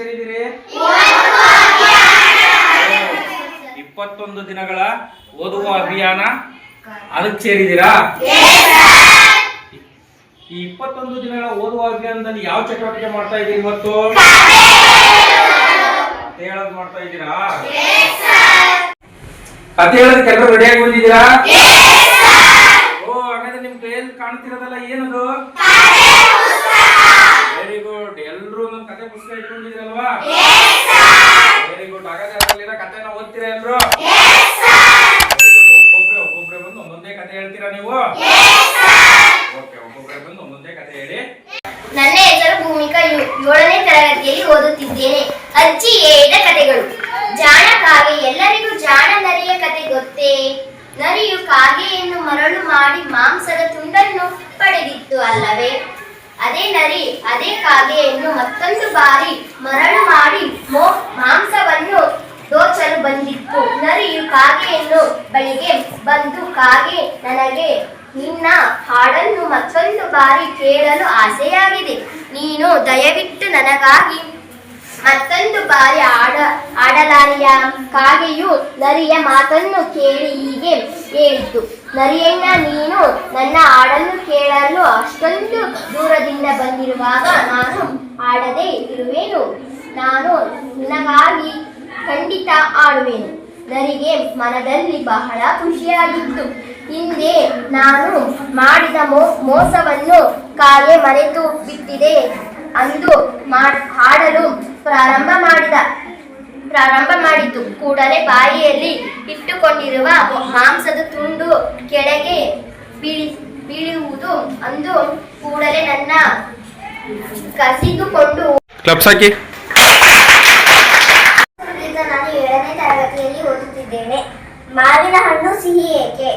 ಸೇರಿದಿರಿ ಇಪ್ಪತ್ತೊಂದು ದಿನಗಳ ಓದುವ ಅಭಿಯಾನ ಅದಕ್ಕೆ ಸೇರಿದಿರಾ ಈ ಇಪ್ಪತ್ತೊಂದು ದಿನಗಳ ಓದುವ ಅಭಿಯಾನದಲ್ಲಿ ಯಾವ ಚಟುವಟಿಕೆ ಮಾಡ್ತಾ ಇದ್ದೀರಿ ಇವತ್ತು? ಹೇಳೋದು ಮಾಡ್ತಾ ಇದ್ದೀರಾ? ಕತೆ ಹೇಳೋದಕ್ಕೆ ಎಲ್ಲರೂ ರೆಡಿಯಾಗಿ ಬಂದಿದ್ದೀರಾ? ಓ, ಹಾಗಾದ್ರೆ ನಿಮ್ ಕೈಯಲ್ಲಿ ಕಾಣ್ತಿರೋದಲ್ಲ, ಏನದು? ವೆರಿ ಗುಡ್ ಎಲ್ರು ನಮ್ ಕತೆ ಪುಸ್ತಕ ಇಟ್ಕೊಂಡಿದ್ರಲ್ವಾ ವೆರಿ ಗುಡ್ ಹಾಗಾದ್ರೆ ಅದರಲ್ಲಿರೋ ಕತೆನ ಓದ್ತೀರಾ ಎಲ್ರು? ಒಬ್ಬೊಬ್ರೆ ಒಬ್ಬೊಬ್ರೆ ಬಂದು ಒಂದೊಂದೇ ಕತೆ ಹೇಳ್ತೀರಾ ನೀವು? ಓಕೆ ಒಬ್ಬೊಬ್ರೆ ಬಂದು ಒಂದೊಂದೇ ಕತೆ ಹೇಳಿ. ನನ್ನ ಹೆಸರು ಭೂಮಿಕಾ. ಯು- ಏಳನೇ ತರಗತಿಯಲ್ಲಿ ಓದುತ್ತಿದ್ದೇನೆ. ಅಜ್ಜಿ ಹೇಳಿದ ಕಥೆಗಳು ಜಾಣ ಕಾಗೆ. ಎಲ್ಲರಿಗೂ ಜಾಣ ನರಿಯ ಕತೆ ಗೊತ್ತೇ? ನರಿಯು ಕಾಗೆಯನ್ನು ಮರಳು ಮಾಡಿ ಮಾಂಸದ ತುಂಡನ್ನು ಪಡೆದಿತ್ತು ಅಲ್ಲವೇ? ಅದೇ ನರಿ, ಅದೇ ಕಾಗೆಯನ್ನು ಮತ್ತೊಂದು ಬಾರಿ ಮರಳು ಮಾಡಿ ಮಾಂಸವನ್ನು ದೋಚಲು ಬಂದಿತ್ತು. ನರಿಯು ಕಾಗೆಯನ್ನು ಬಳಿಗೆ ಬಂದು, ಕಾಗೆ ನನಗೆ ನಿನ್ನ ಹಾಡನ್ನು ಮತ್ತೊಂದು ಬಾರಿ ಕೇಳಲು ಆಸೆಯಾಗಿದೆ. ನೀನು ದಯವಿಟ್ಟು ನನಗಾಗಿ ಮತ್ತೊಂದು ಬಾರಿ ಆಡ, ಆಡಲಾರಿಯ ಕಾಗೆಯು ನರಿಯ ಮಾತನ್ನು ಕೇಳಿ ಹೀಗೆ ಹೇಳಿತು. ನರಿಯಣ್ಣ, ನೀನು ನನ್ನ ಹಾಡನ್ನು ಕೇಳಲು ಅಷ್ಟೊಂದು ದೂರದಿಂದ ಬಂದಿರುವಾಗ ನಾನು ಆಡದೆ ಇರುವೆನು. ನಾನು ನಿನಗಾಗಿ ಖಂಡಿತ ಆಡುವೆನು ನರಿಗೆ ಮನದಲ್ಲಿ ಬಹಳ ಖುಷಿಯಾಗಿತ್ತು. ಹಿಂದೆ ನಾನು ಮಾಡಿದ ಮೋ, ಮೋಸವನ್ನು ಕಾಗೆ ಮರೆತು ಬಿಟ್ಟಿದೆ. ಅಂದು ಮಾಡ್- ಹಾಡಲು ಪ್ರಾರಂಭ ಮಾಡಿದ ಪ್ರಾರಂಭ ಮಾಡಿತು ಕೂಡಲೇ ಬಾಯಿಯಲ್ಲಿ ಇಟ್ಟುಕೊಂಡಿರುವ ಮಾಂಸದ ತುಂಡು ಕೆಳಗೆ ಬೀಳಿ ಬೀಳುವುದು ಅಂದು ಕೂಡಲೇ ನನ್ನ ಕಸಿದುಕೊಂಡು ಈಗ ನಾನು ಏಳನೇ ತರಗತಿಯಲ್ಲಿ ಓದುತ್ತಿದ್ದೇನೆ. ಮಾವಿನ ಹಣ್ಣು ಸಿಹಿ ಏಕೆ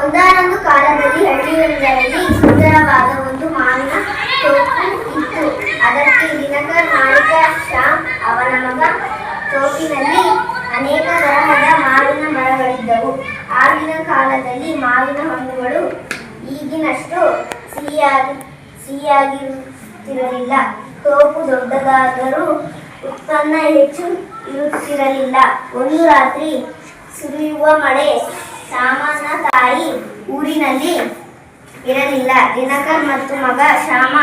ಒಂದಾನೊಂದು ಕಾಲದಲ್ಲಿ ಹಳ್ಳಿಗಳಲ್ಲಿ ಸುಂದರವಾದ ಒಂದು ಮಾವಿನ ತೋಪು ಇತ್ತು. ಅದಕ್ಕೆ ದಿನಕರ್ ಮಾಲೀಕ ಶ್ಯಾಮ್ ಅವನ ಮಗ ತೋಪಿನಲ್ಲಿ ಅನೇಕ ತರಹದ ಮಾವಿನ ಮರಗಳಿದ್ದವು. ಆಗಿನ ಕಾಲದಲ್ಲಿ ಮಾವಿನ ಹಣ್ಣುಗಳು ಈಗಿನಷ್ಟು ಸಿಹಿಯಾಗಿ, ಸಿಹಿಯಾಗಿರುತ್ತಿರಲಿಲ್ಲ. ತೋಪು ದೊಡ್ಡದಾದರೂ ಉತ್ಪನ್ನ ಹೆಚ್ಚು ಇರುತ್ತಿರಲಿಲ್ಲ. ಒಂದು ರಾತ್ರಿ ಸುರಿಯುವ ಮಳೆ ಶ್ಯಾಮನ ತಾಯಿ ಊರಿನಲ್ಲಿ ಇರಲಿಲ್ಲ. ದಿನಕರ್ ಮತ್ತು ಮಗ ಶ್ಯಾಮ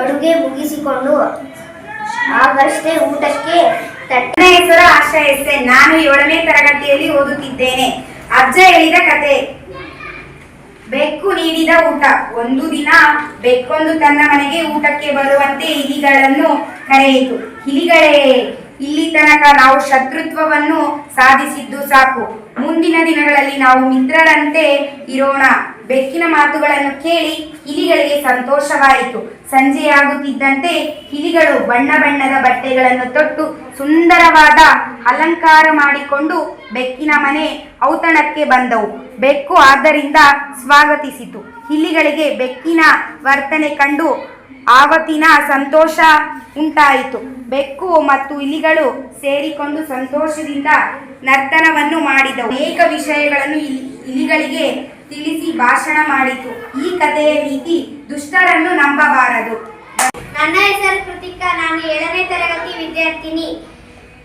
ಅಡುಗೆ ಮುಗಿಸಿಕೊಂಡು ಆಗಷ್ಟೇ ಊಟಕ್ಕೆ ತಟ್ಟನ ಹೆಸರು ಆಶಾ ಎಸ್ಸೆ ನಾನು ಏಳನೇ ತರಗತಿಯಲ್ಲಿ ಓದುತ್ತಿದ್ದೇನೆ. ಅಜ್ಜ ಹೇಳಿದ ಕತೆ, ಬೆಕ್ಕು ನೀಡಿದ ಊಟ. ಒಂದು ದಿನ ಬೆಕ್ಕೊಂದು ತನ್ನ ಮನೆಗೆ ಊಟಕ್ಕೆ ಬರುವಂತೆ ಇಲಿಗಳನ್ನು ಕರೆಯಿತು. ಇಲಿಗಳೇ ಇಲ್ಲಿ ತನಕ ನಾವು ಶತ್ರುತ್ವವನ್ನು ಸಾಧಿಸಿದ್ದು ಸಾಕು. ಮುಂದಿನ ದಿನಗಳಲ್ಲಿ ನಾವು ಮಿತ್ರರಂತೆ ಇರೋಣ. ಬೆಕ್ಕಿನ ಮಾತುಗಳನ್ನು ಕೇಳಿ ಇಲಿಗಳಿಗೆ ಸಂತೋಷವಾಯಿತು. ಸಂಜೆಯಾಗುತ್ತಿದ್ದಂತೆ ಇಲಿಗಳು ಬಣ್ಣ ಬಣ್ಣದ ಬಟ್ಟೆಗಳನ್ನು ತೊಟ್ಟು ಸುಂದರವಾದ ಅಲಂಕಾರ ಮಾಡಿಕೊಂಡು ಬೆಕ್ಕಿನ ಮನೆ ಔತಣಕ್ಕೆ ಬಂದವು. ಬೆಕ್ಕು ಆದ್ದರಿಂದ ಸ್ವಾಗತಿಸಿತು. ಇಲಿಗಳಿಗೆ ಬೆಕ್ಕಿನ ವರ್ತನೆ ಕಂಡು ಆವತ್ತಿನ ಸಂತೋಷ ಉಂಟಾಯಿತು. ಬೆಕ್ಕು ಮತ್ತು ಇಲಿಗಳು ಸೇರಿಕೊಂಡು ಸಂತೋಷದಿಂದ ನರ್ತನವನ್ನು ಮಾಡಿದವು. ಅನೇಕ ವಿಷಯಗಳನ್ನು ಇಲಿ- ಇಲಿಗಳಿಗೆ ತಿಳಿಸಿ ಭಾಷಣ ಮಾಡಿತು. ಈ ಕಥೆಯ ರೀತಿ ದುಷ್ಟರನ್ನು ನಂಬಬಾರದು. ನನ್ನ ಹೆಸರು ಕೃತಿಕಾ. ನಾನು ಏಳನೇ ತರಗತಿ ವಿದ್ಯಾರ್ಥಿನಿ.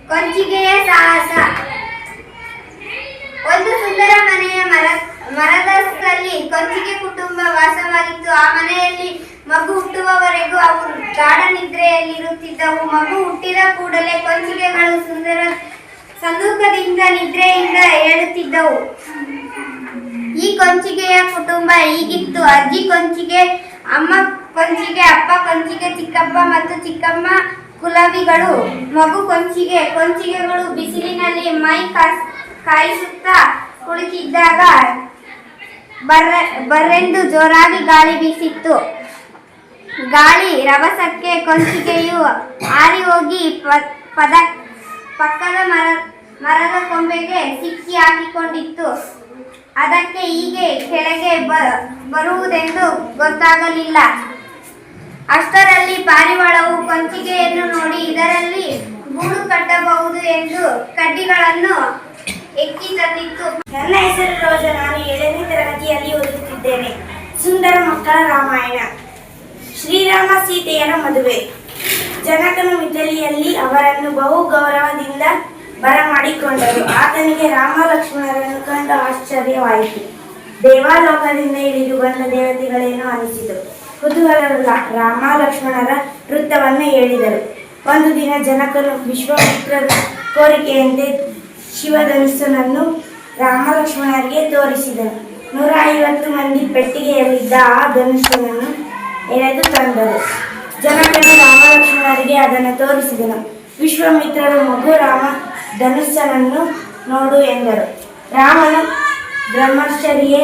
ಕೊಂಚಿಗೆಯ ಸಾಹಸ. ಒಂದು ಸುಂದರ ಮನೆಯ ಮರ ಮರದಲ್ಲಿ ಕೊಂಚಿಗೆ ಕುಟುಂಬ ವಾಸವಾಗಿತ್ತು. ಆ ಮನೆಯಲ್ಲಿ ಮಗು ಹುಟ್ಟುವವರೆಗೂ ಅವು ಗಾಢ ನಿದ್ರೆಯಲ್ಲಿರುತ್ತಿದ್ದವು. ಮಗು ಹುಟ್ಟಿದ ಕೂಡಲೇ ಕೊಂಚಿಗೆಗಳು ಸುಂದರ ಸಂದೂಕದಿಂದ ನಿದ್ರೆಯಿಂದ ಏಳುತ್ತಿದ್ದವು. ಈ ಕೊಂಚಿಗೆಯ ಕುಟುಂಬ ಈಗಿತ್ತು ಅಜ್ಜಿ ಕೊಂಚಿಗೆ, ಅಮ್ಮ ಕೊಂಚಿಗೆ, ಅಪ್ಪ ಕೊಂಚಿಗೆ, ಚಿಕ್ಕಪ್ಪ ಮತ್ತು ಚಿಕ್ಕಮ್ಮ ಕುಲವಿಗಳು. ಮಗು ಕೊಂಚಿಗೆ, ಕೊಂಚಿಗೆಗಳು ಬಿಸಿಲಿನಲ್ಲಿ ಮೈ ಕಾಯಿಸುತ್ತಾ ಕುಳಿತಿದ್ದಾಗ ಬರ್ರೆ ಬರ್ರೆಂದು ಜೋರಾಗಿ ಗಾಳಿ ಬೀಸಿತ್ತು. ಗಾಳಿ ರಭಸಕ್ಕೆ ಕೊಂಚಿಗೆಯು ಹಾರಿ ಹೋಗಿ ಪದ, ಪಕ್ಕದ ಮರ, ಮರದ ಕೊಂಬೆಗೆ ಸಿಕ್ಕಿ ಹಾಕಿಕೊಂಡಿತ್ತು. ಅದಕ್ಕೆ ಹೀಗೆ ಕೆಳಗೆ ಬರುವುದೆಂದು ಗೊತ್ತಾಗಲಿಲ್ಲ. ಅಷ್ಟರಲ್ಲಿ ಪಾರಿವಾಳವು ಕೊಂಚಿಗೆಯನ್ನು ನೋಡಿ ಇದರಲ್ಲಿ ಗೂಡು ಕಟ್ಟಬಹುದು ಎಂದು ಕಡ್ಡಿಗಳನ್ನು ಎಕ್ಕಿ ತಂದಿತ್ತು. ನನ್ನ ಹೆಸರು ರೋಜ. ನಾನು ಏಳನೇ ತರಗತಿಯಲ್ಲಿ ಓದುತ್ತಿದ್ದೇನೆ. ಸುಂದರ ಮಕ್ಕಳ ರಾಮಾಯಣ. ಶ್ರೀರಾಮ ಸೀತೆಯರ ಮದುವೆ. ಜನಕನು ಮಿಥಲಿಯಲ್ಲಿ ಅವರನ್ನು ಬಹು ಗೌರವದಿಂದ ಬರಮಾಡಿಕೊಂಡರು. ಆತನಿಗೆ ರಾಮ ಲಕ್ಷ್ಮಣರನ್ನು ಕಂಡು ಆಶ್ಚರ್ಯವಾಯಿತು. ದೇವಾಲೋಕದಿಂದ ಇಳಿದು ಬಂದ ದೇವತೆಗಳೇನೋ ಅನಿಸಿತು. ಕುತೂಹಲ ರಾಮ ಲಕ್ಷ್ಮಣರ ವೃತ್ತವನ್ನು ಹೇಳಿದರು. ಒಂದು ದಿನ ಜನಕನು ವಿಶ್ವಾಮಿತ್ರರ ಕೋರಿಕೆಯಂತೆ ಶಿವಧನುಸ್ಸನನ್ನು ರಾಮ ಲಕ್ಷ್ಮಣರಿಗೆ ತೋರಿಸಿದನು. ನೂರ ಐವತ್ತು ಮಂದಿ ಪೆಟ್ಟಿಗೆಯಲ್ಲಿದ್ದ ಆ ಧನುಸ್ಸನನ್ನು ಎಳೆದು ತಂದರು. ಜನಕನು ರಾಮಲಕ್ಷ್ಮಣರಿಗೆ ಅದನ್ನು ತೋರಿಸಿದನು. ವಿಶ್ವಾಮಿತ್ರರು ಮಗು ರಾಮ ಧನುಸ್ಸನನ್ನು ನೋಡು ಎಂದರು. ರಾಮನು ಬ್ರಹ್ಮಶ್ಚರಿಯೇ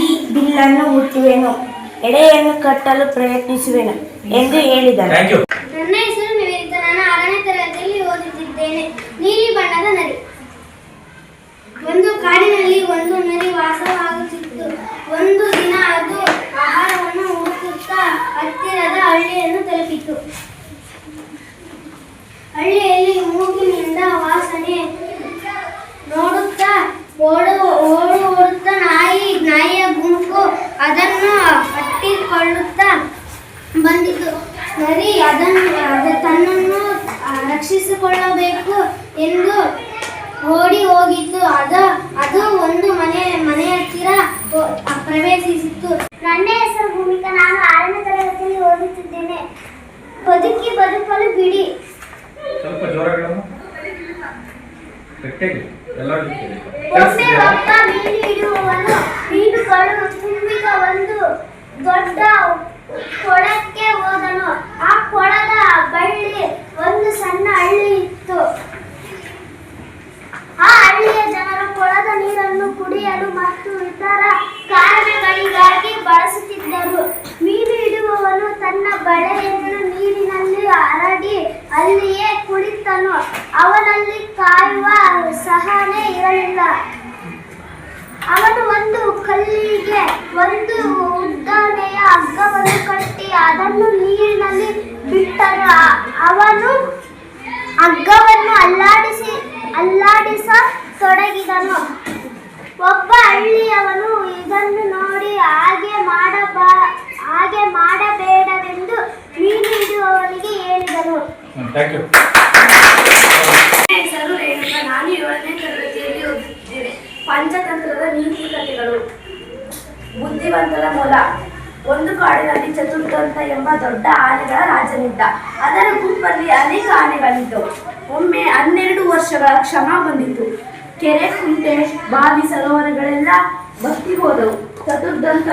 ಈ ಬಿಲ್ಲನ್ನು ಮುಟ್ಟುವೆನು. ಎಡೆಯನ್ನು ಕಟ್ಟಲು ಪ್ರಯತ್ನಿಸುವೆನು ಎಂದು ಹೇಳಿದರು ಥ್ಯಾಂಕ್ ಯು ನನ್ನ ಹೆಸರು ನಿವೇದಿತ. ನಾನು ಆರನೇ ತರಗತಿಯಲ್ಲಿ ಓದುತ್ತಿದ್ದೇನೆ. ನೀಲಿ ಬಣ್ಣದ ನರಿ. ಒಂದು ಕಾಡಿನಲ್ಲಿ ಒಂದು ನರಿ ವಾಸವಾಗುತ್ತಿತ್ತು. ಒಂದು ದಿನ ಅದು ಆಹಾರವನ್ನು ಹುಡುಕುತ್ತಾ ಹತ್ತಿರದ ಹಳ್ಳಿಯನ್ನು ತಲುಪಿತು. ಹಳ್ಳಿಯಲ್ಲಿ ಮೂಗಿನಿಂದ ವಾಸನೆ ನೋಡುತ್ತಾ ಓಡು ಓಡು ನಾಯಿ, ನಾಯಿಯ ಗುಂಪು ಅದನ್ನು ಅಟ್ಟಿಕೊಳ್ಳುತ್ತಾ ಬಂದಿತು. ನರಿ ಅದನ್ನು ತನ್ನನ್ನು ರಕ್ಷಿಸಿಕೊಳ್ಳಬೇಕು ಎಂದು ಓಡಿ ಹೋಗಿತ್ತು ಅದ ಅದು ಒಂದು ಮನೆ ಮನೆ ಹತ್ತಿರ ಪ್ರವೇಶಿಸಿತ್ತು. ಪ್ರವೇಶಿಸಿತು ನನ್ನ ಹೆಸರು ಭೂಮಿಕಾ. ನಾನು ಆರನೇ ತರಗತಿಯಲ್ಲಿ ಓದುತ್ತಿದ್ದೇನೆ. ಬದುಕಿ ಬದುಕಲು ಬಿಡಿ. ಸ್ವಲ್ಪ ಜೋರಾಗಿ ಗಟ್ಟಿಯಾಗಿ. ಎಲ್ಲರೂ ಒಮ್ಮೆ ಒಬ್ಬ ಮೀನು ಹಿಡಿಯುವವನು ಮೀನುಗಳು ತುಂಬಿದ ಒಂದು ದೊಡ್ಡ ಕೊಳಕ್ಕೆ ಹೋದನು ಆ ಕೊಳದ ಬಳ್ಳಿ ಒಂದು ಸಣ್ಣ ಹಳ್ಳಿ ಇತ್ತು ಆ ಹಳ್ಳಿಯ ಜನರು ಕೊಳದ ನೀರನ್ನು ಕುಡಿಯಲು ಮತ್ತು ಇತರ ಕಾರಣಗಳಿಗಾಗಿ ಬಳಸುತ್ತಿದ್ದರು. ಮೀನು ಹಿಡಿಯುವವನು ತನ್ನ ಬಳೆಯನ್ನು ನೀರಿನಲ್ಲಿ ಹರಡಿ ಅಲ್ಲಿಯೇ ಕುಳಿತನು ಅವನಲ್ಲಿ ಕಾಯುವ ಸಹನೆ ಇರಲಿಲ್ಲ. ಅವನು ಒಂದು ಕಲ್ಲಿಗೆ ಒಂದು ಉದ್ದನೆಯ ಹಗ್ಗವನ್ನು ಕಟ್ಟಿ ಅದನ್ನು ನೀರಿನಲ್ಲಿ ಬಿಟ್ಟನು. ಅವನು ಹಗ್ಗವನ್ನು ಅಲ್ಲಾಡಿಸಿ ಅಲ್ಲಾಡಿಸ ತೊಡಗಿದನು. ಒಬ್ಬ ಹಳ್ಳಿಯವನು ಇದನ್ನು ನೋಡಿ ಹಾಗೆ ಮಾಡಬಾ ಹಾಗೆ ಮಾಡಬೇಡವೆಂದು ಮೀನು ಹಿಡಿಯುವವನಿಗೆ ಹೇಳಿದನು ಥ್ಯಾಂಕ್ ಯು ನನ್ನ ಹೆಸರು ರೇಣುಕಾ ನಾನು ಏಳನೇ ತರಗತಿಯಲ್ಲಿ ಓದುತ್ತಿದ್ದೇನೆ. ಪಂಚತಂತ್ರದ ನೀತಿ ಕಥೆಗಳು ಬುದ್ಧಿವಂತರ ಮೂಲ. ಒಂದು ಕಾಡಿನಲ್ಲಿ ಚತುರ್ದಂತ ಎಂಬ ದೊಡ್ಡ ಆನೆಗಳ ರಾಜನಿದ್ದ. ಅದರ ಗುಂಪಲ್ಲಿ ಅನೇಕ ಆನೆಗಳಿದ್ದವು ಒಮ್ಮೆ ಹನ್ನೆರಡು ವರ್ಷಗಳ ಕ್ಷಮ ಬಂದಿತು ಕೆರೆ ಕುಂಟೆ ಬಾವಿ ಸರೋವರಗಳೆಲ್ಲ ಭಕ್ತಿ ಹೋದವು. ಚತುರ್ದಂತ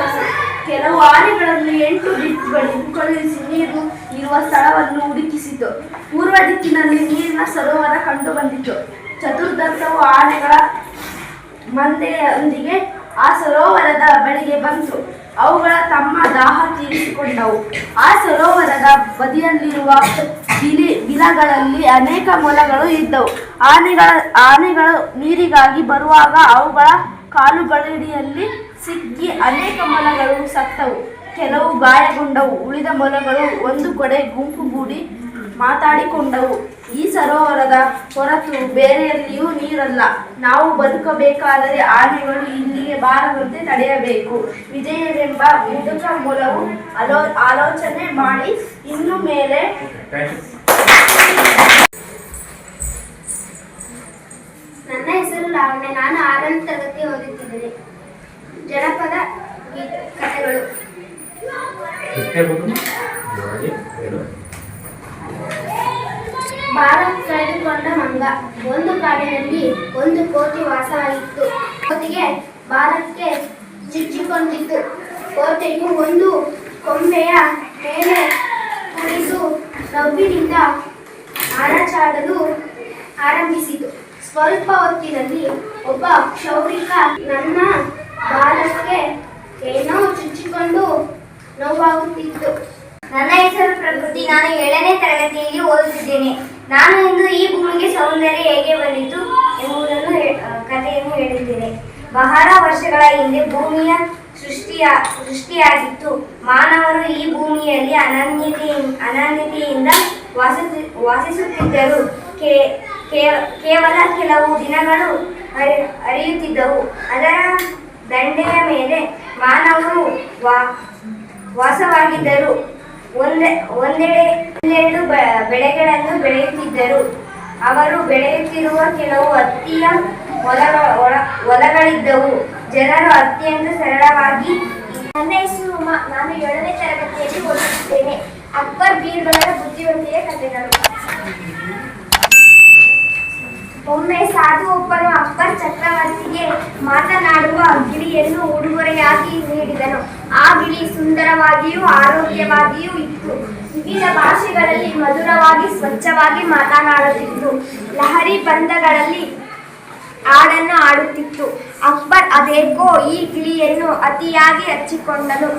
ಕೆಲವು ಆನೆಗಳನ್ನು ಎಂಟು ದಿಕ್ಕುಗಳಿಗೂ ಕಳುಹಿಸಿ ನೀರು ಇರುವ ಸ್ಥಳವನ್ನು ಹುಡುಕಿಸಿತು. ಪೂರ್ವ ದಿಕ್ಕಿನಲ್ಲಿ ನೀರಿನ ಸರೋವರ ಕಂಡು ಬಂದಿತು ಚತುರ್ದಂತವು ಆನೆಗಳ ಮಂದೆಯೊಂದಿಗೆ ಆ ಸರೋವರದ ಬಳಿಗೆ ಬಂತು. ಅವುಗಳ ತಮ್ಮ ದಾಹ ತೀರಿಸಿಕೊಂಡವು. ಆ ಸರೋವರದ ಬದಿಯಲ್ಲಿರುವ ಬಿಲಿ ಬಿಲಗಳಲ್ಲಿ ಅನೇಕ ಮೊಲಗಳು ಇದ್ದವು. ಆನೆಗಳ, ಆನೆಗಳು ನೀರಿಗಾಗಿ ಬರುವಾಗ ಅವುಗಳ ಕಾಲುಗಳಡಿಯಲ್ಲಿ ಸಿಕ್ಕಿ ಅನೇಕ ಮೊಲಗಳು ಸತ್ತವು. ಕೆಲವು ಗಾಯಗೊಂಡವು. ಉಳಿದ ಮೊಲಗಳು ಒಂದು ಕಡೆ ಗುಂಪುಗೂಡಿ ಮಾತಾಡಿಕೊಂಡವು. ಈ ಸರೋವರದ ಹೊರತು ಬೇರೆಯಲ್ಲಿಯೂ ನೀರಲ್ಲ. ನಾವು ಬದುಕಬೇಕಾದರೆ ಆನೆಗಳು ಇಲ್ಲಿಗೆ ಬಾರದಂತೆ ತಡೆಯಬೇಕು ವಿಜಯವೆಂಬ ಮುದುಕ ಮೂಲವು ಅಲೋ ಆಲೋಚನೆ ಮಾಡಿ ಇನ್ನು ಮೇಲೆ ನನ್ನ ಹೆಸರು ಲಾವಣ್ಯ. ನಾನು ಆರನೇ ತರಗತಿ ಓದುತ್ತಿದ್ದೇನೆ. ಜನಪದ ಕಥೆಗಳು ಗಟ್ಟಿಯಾಗಿ ಹೋಗು. ಜೋರಾಗಿ ಹೇಳು ಭಾರತ್ ಕಳೆದುಕೊಂಡ ಮಂಗ. ಒಂದು ಕಾಡಿನಲ್ಲಿ ಒಂದು ಕೋತಿ ವಾಸವಾಗಿತ್ತು. ಕೋತಿಗೆ ಭಾರತ್ಗೆ ಚುಚ್ಚಿಕೊಂಡಿತ್ತು. ಕೋತೆಯು ಒಂದು ಕೊಂಬೆಯ ಮೇಲೆ ಕುಳಿತು ನವ್ವಿನಿಂದ ಅರಚಾಡಲು ಆರಂಭಿಸಿತು. ಸ್ವಲ್ಪ ಹೊತ್ತಿನಲ್ಲಿ ಒಬ್ಬ ಕ್ಷೌರಿಕ ನನ್ನ ಬಾಲಕ್ಕೆ ಏನೋ ಚುಚ್ಚಿಕೊಂಡು ನೋವಾಗುತ್ತಿತ್ತು. ನನ್ನ ಹೆಸರು ಪ್ರಕೃತಿ. ನಾನು ಏಳನೇ ತರಗತಿಯಲ್ಲಿ ಓದುತ್ತಿದ್ದೇನೆ. ನಾನು ಇಂದು ಈ ಭೂಮಿಗೆ ಸೌಂದರ್ಯ ಹೇಗೆ ಬಂದಿತು ಎಂಬುದನ್ನು ಕಥೆಯನ್ನು ಹೇಳುತ್ತೇನೆ ಬಹಳ ವರ್ಷಗಳ ಹಿಂದೆ ಭೂಮಿಯ ಸೃಷ್ಟಿಯ ಸೃಷ್ಟಿಯಾಗಿತ್ತು. ಮಾನವರು ಈ ಭೂಮಿಯಲ್ಲಿ ಅನನ್ಯತೆ ಅನನ್ಯತೆಯಿಂದ ವಾಸಿಸು ವಾಸಿಸುತ್ತಿದ್ದರು. ಕೇವಲ ಕೆಲವು ದಿನಗಳು ಹರಿ- ಹರಿಯುತ್ತಿದ್ದವು ಅದರ ದಂಡೆಯ ಮೇಲೆ ಮಾನವರು ವಾ ವಾಸವಾಗಿದ್ದರು. ಒಂದೆ ಒಂದೆಡೆ ಹನ್ನೆರಡು ಬೆಳೆಗಳನ್ನು ಬೆಳೆಯುತ್ತಿದ್ದರು. ಅವರು ಬೆಳೆಯುತ್ತಿರುವ ಕೆಲವು ಹತ್ತಿಯ ಹೊಲಗ ಹೊಲ- ಹೊಲಗಳಿದ್ದವು. ಜನರು ಹತ್ತಿಯನ್ನು ಸರಳವಾಗಿ ನನ್ನ ಹೆಸರು ನಾನು ಏಳನೇ ತರಗತಿಯಲ್ಲಿ ಓದುತ್ತಿದ್ದೇನೆ. ಅಕ್ಬರ್ ಬೀರ್ಬಲರ ಬುದ್ಧಿವಂತಿಕೆಯ ಕಥೆಗಳು. ಒಮ್ಮೆ ಸಾಧು ಒಬ್ಬನು ಅಕ್ಬರ್ ಚಕ್ರವರ್ತಿಗೆ ಮಾತನಾಡುವ ಗಿಳಿಯನ್ನು ಉಡುಗೊರೆಯಾಗಿ ನೀಡಿದನು. ಆ ಗಿಳಿ ಸುಂದರವಾಗಿಯೂ ಆರೋಗ್ಯವಾಗಿಯೂ ಇತ್ತು. ವಿವಿಧ ಭಾಷೆಗಳಲ್ಲಿ ಮಧುರವಾಗಿ ಸ್ವಚ್ಛವಾಗಿ ಮಾತನಾಡುತ್ತಿತ್ತು. ಲಹರಿ ಬಂಧಗಳಲ್ಲಿ ಹಾಡನ್ನು ಆಡುತ್ತಿತ್ತು ಅಕ್ಬರ್ ಅದೇಕೋ ಈ ಗಿಳಿಯನ್ನು ಅತಿಯಾಗಿ ಹಚ್ಚಿಕೊಂಡನು.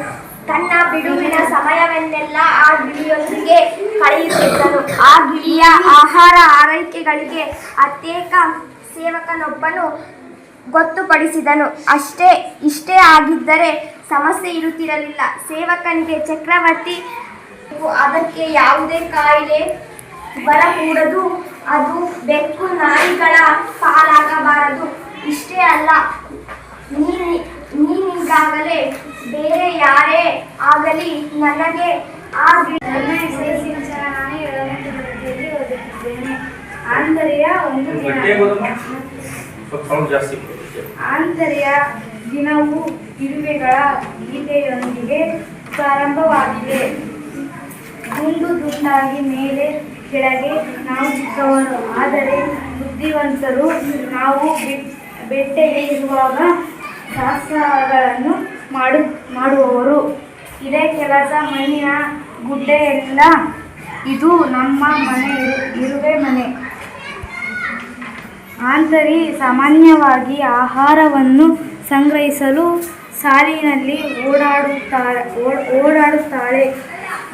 ತನ್ನ ಬಿಡುವಿನ ಸಮಯವೆಂದೆಲ್ಲ ಆ ಕಳೆಯುತ್ತಿದ್ದನು. ಆ ಗಿಳಿಯ ಆಹಾರ ಆರೈಕೆಗಳಿಗೆ ಅತ್ಯೇಕ ಸೇವಕನೊಬ್ಬನು ಗೊತ್ತುಪಡಿಸಿದನು. ಅಷ್ಟೇ, ಇಷ್ಟೇ ಆಗಿದ್ದರೆ ಸಮಸ್ಯೆ ಇರುತ್ತಿರಲಿಲ್ಲ. ಸೇವಕನಿಗೆ ಚಕ್ರವರ್ತಿ ಅದಕ್ಕೆ ಯಾವುದೇ ಕಾಯಿಲೆ ಬರಕೂಡದು. ಅದು ಬೆಕ್ಕು ನಾಯಿಗಳ ಪಾಲಾಗಬಾರದು. ಇಷ್ಟೇ ಅಲ್ಲ, ನೀನಿ, ನೀನೀಗಾಗಲೇ ಬೇರೆ ಯಾರೇ ಆಗಲಿ ನನಗೆ ಆ ಆಂತರ್ಯ ಒಂದು ಆಂತರ್ಯ ದಿನವು ಇರುವೆಗಳ ಗೀತೆಯೊಂದಿಗೆ ಪ್ರಾರಂಭವಾಗಿದೆ. ದುಂಡು ದುಂಡಾಗಿ ಮೇಲೆ ಕೆಳಗೆ ನಾವು ಚಿಕ್ಕವರು ಆದರೆ ಬುದ್ಧಿವಂತರು ನಾವು ಬೆಟ್ಟಗೆ ಇರುವಾಗ ಶಾಸ್ತ್ರಗಳನ್ನು ಮಾಡು ಮಾಡುವವರು. ಇದೇ ಕೆಲಸ ಮಣ್ಣಿನ ಗುಡ್ಡೆಯೆಲ್ಲ. ಇದು ನಮ್ಮ ಮನೆ ಇರುವೆ ಮನೆ. ಆಂತರಿ ಸಾಮಾನ್ಯವಾಗಿ ಆಹಾರವನ್ನು ಸಂಗ್ರಹಿಸಲು ಸಾಲಿನಲ್ಲಿ ಓಡಾಡುತ್ತಾರೆ ಓಡಾಡುತ್ತಾಳೆ.